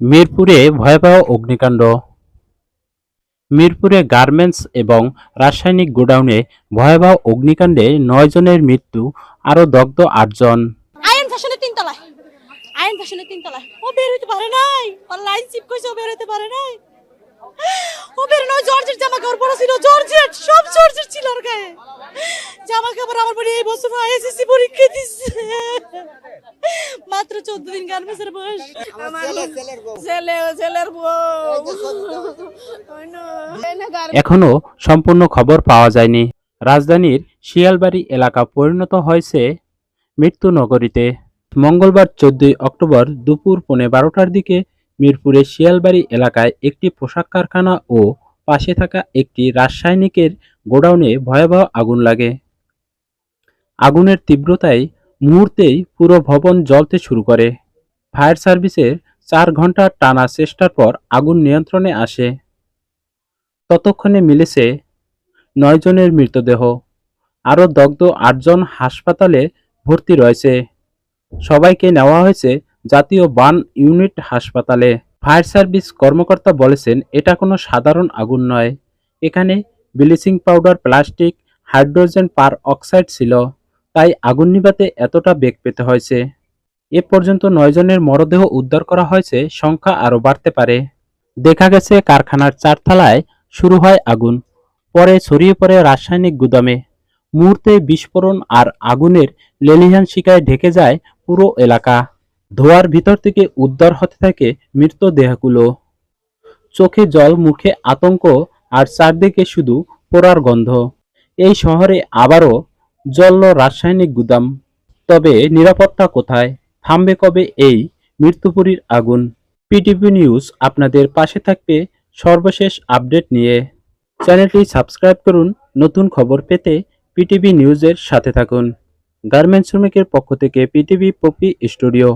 মিরপুরে ভয়াবহ অগ্নিকাণ্ড। মিরপুরে গার্মেন্টস এবং রাসায়নিক গোডাউনে ভয়াবহ অগ্নিকাণ্ডে নয় জনের মৃত্যু, আরও দগ্ধ আটজন আয়ন নাই। জর্জের জামা কাপড় পরা ছিল, জর্জেট, সব জর্জেট ছিল ওর গায়ে। জামা কাপড় আমার পরে এই বছর এসএসসি পরীক্ষা দিচ্ছে। মাত্র চোদ্দ দিন গার্মেন্টসের বয়স। ছেলে ছেলের বউ। ওই না। এই না গার্মেন্টস। এখনও সম্পূর্ণ খবর পাওয়া যায়নি। রাজধানীর শিয়ালবাড়ি এলাকা পরিণত হয়েছে মৃত্যু নগরীতে। মঙ্গলবার চোদ্দই অক্টোবর দুপুর পৌনে বারোটার দিকে মিরপুরের শিয়ালবাড়ি এলাকায় একটি পোশাক কারখানা ও পাশে থাকা একটি রাসায়নিকের গোডাউনে ভয়াবহ আগুন লাগে। আগুনের তীব্রতায় মুহূর্তেই পুরো ভবন জ্বলতে শুরু করে। ফায়ার সার্ভিসের চার ঘণ্টা টানা চেষ্টার পর আগুন নিয়ন্ত্রণে আসে। ততক্ষণে মিলেছে নয় জনের মৃতদেহ। আরও দগ্ধ আটজন হাসপাতালে ভর্তি রয়েছে। সবাইকে নেওয়া হয়েছে জাতীয় বান ইউনিট হাসপাতালে। ফায়ার সার্ভিস কর্মকর্তা বলেছেন, এটা কোনো সাধারণ আগুন নয়। এখানে bleaching powder, plastic, hydrogen peroxide ছিল। তাই আগুন নিভাতে এতটা বেগ পেতে হয়েছে। এ পর্যন্ত নয় জনের মরদেহ উদ্ধার করা হয়েছে, সংখ্যা আরও বাড়তে পারে। দেখা গেছে কারখানার চারতলায় শুরু হয় আগুন, পরে ছড়িয়ে পড়ে রাসায়নিক গুদামে। মুহূর্তে বিস্ফোরণ আর আগুনের লেলিহান শিকায় ঢেকে যায় পুরো এলাকা। ধোয়ার ভিতর থেকে উদ্ধার হতে থাকে মৃতদেহগুলো চোখে জল, মুখে আতঙ্ক আর চারদিকে শুধু পোড়ার গন্ধ। এই শহরে আবারও জ্বলল রাসায়নিক গুদাম। তবে নিরাপত্তা কোথায়? থামবে কবে এই মৃত্যুপুরীর আগুন? পিটিভি নিউজ আপনাদের পাশে থাকবে সর্বশেষ আপডেট নিয়ে। চ্যানেলটি সাবস্ক্রাইব করুন, নতুন খবর পেতে পিটিভি নিউজের সাথে থাকুন। গার্মেন্টস শ্রমিকের পক্ষ থেকে পিটিভি পপি স্টুডিও।